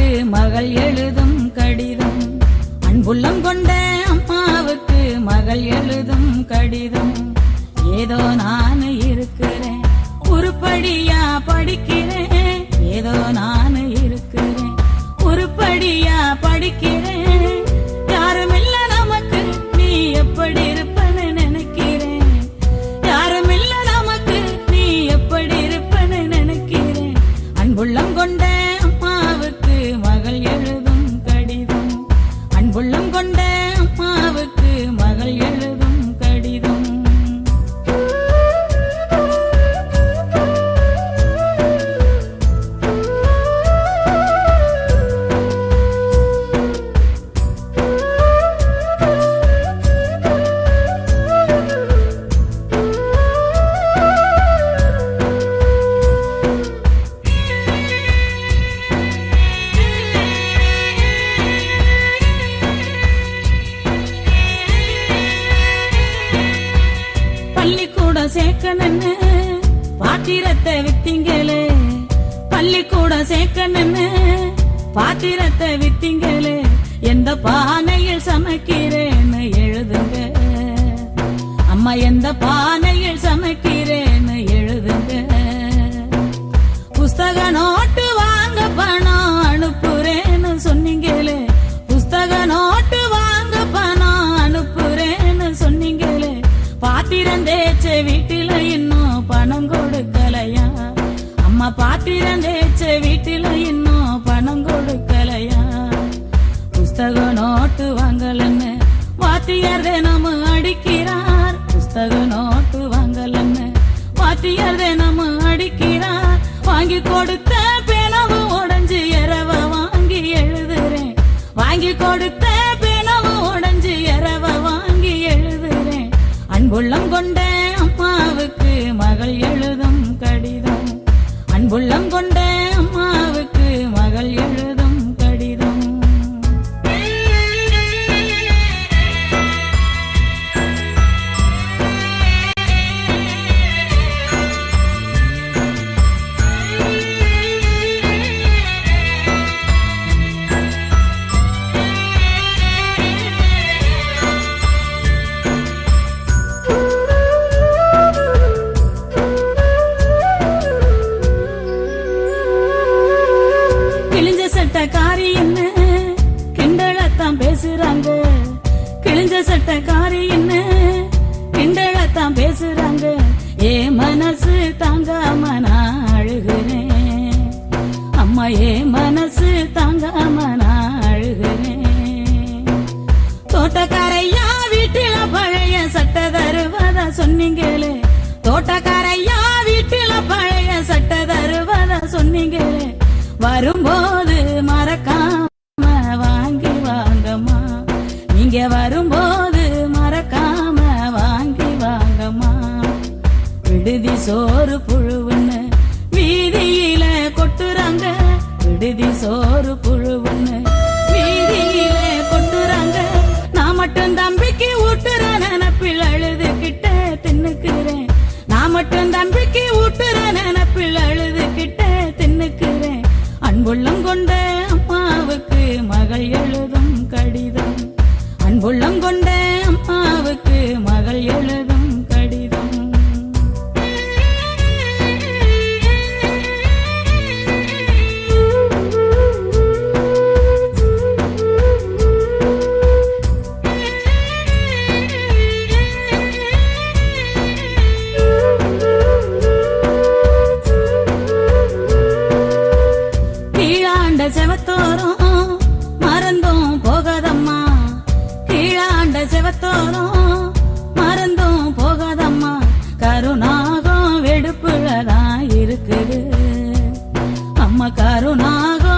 அம்மாவுக்கு மகள் எழுதும் கடிதம். அன்புள்ளம் கொண்ட அம்மாவுக்கு மகள் எழுதும் கடிதம். ஏதோ நான் இருக்கிறேன் உருப்படியா படிக்கிறேன். ஏதோ நான் இருக்கிறேன் உருப்படியா படிக்கிறேன். சேர்க்கணும்னு பாத்திரத்தை வித்தீங்களே. பள்ளிக்கூடம் சேர்க்கணும்னு பாத்திரத்தை வித்தீங்களே. எந்த பானையில் சமைக்கிறேன்னு எழுதுங்க. அம்மா எந்த பானை பாத்திரம் தேய்ச்ச வீட்டில இன்னும் பணம் கொடுக்கலையா? புஸ்தக நோட்டு வாங்கலன்னு வாத்தியார் தினமும் அடிக்கிறார். புஸ்தக நோட்டு வாங்கலன்னு வாத்தியார் தினமும் அடிக்கிறார். வாங்கி கொடுத்த பேனவும் உடஞ்சு எரவ வாங்கி எழுதுறேன். வாங்கி கொடுத்த பேனவும் உடஞ்சு எரவ வாங்கி எழுதுறேன். அன்புள்ளம் கொண்ட அம்மாவுக்கு மகள் சட்டக்காரி என்ன? கிண்டலத்தான் பேசுறாங்க. ஏ மனசு தாங்காம நான் அழுகிறேன். அம்மா ஏ மனசு தாங்காம நான் அழுகிறேன். தோட்டக்காரையா வீட்டில பழைய சட்ட தருவதா சொன்னீங்களே? தோட்டக்காரையா வீட்டில பழைய சட்டை தருவதா சொன்னீங்களே? வரும்போது மறக்க இங்கே வரும்போது மறக்காம வாங்கி வாங்கம்மா. விடுதி சோறு புழுவுன்னு வீதியில கொட்டுறாங்க. விடுதி சோறு புழுவுன்னு வீதியில கொட்டுறாங்க. நான் மட்டும் தம்பிக்கு ஊட்டுற நினப்பில் அழுதுகிட்ட தின்னுக்கிறேன். நான் மட்டும் தம்பிக்கு ஊட்டுற நினப்பில் அழுதுகிட்ட தின்னுக்கிறேன். அன்புள்ளம் கொண்ட அன்புள்ளம் మమ కరుణాగ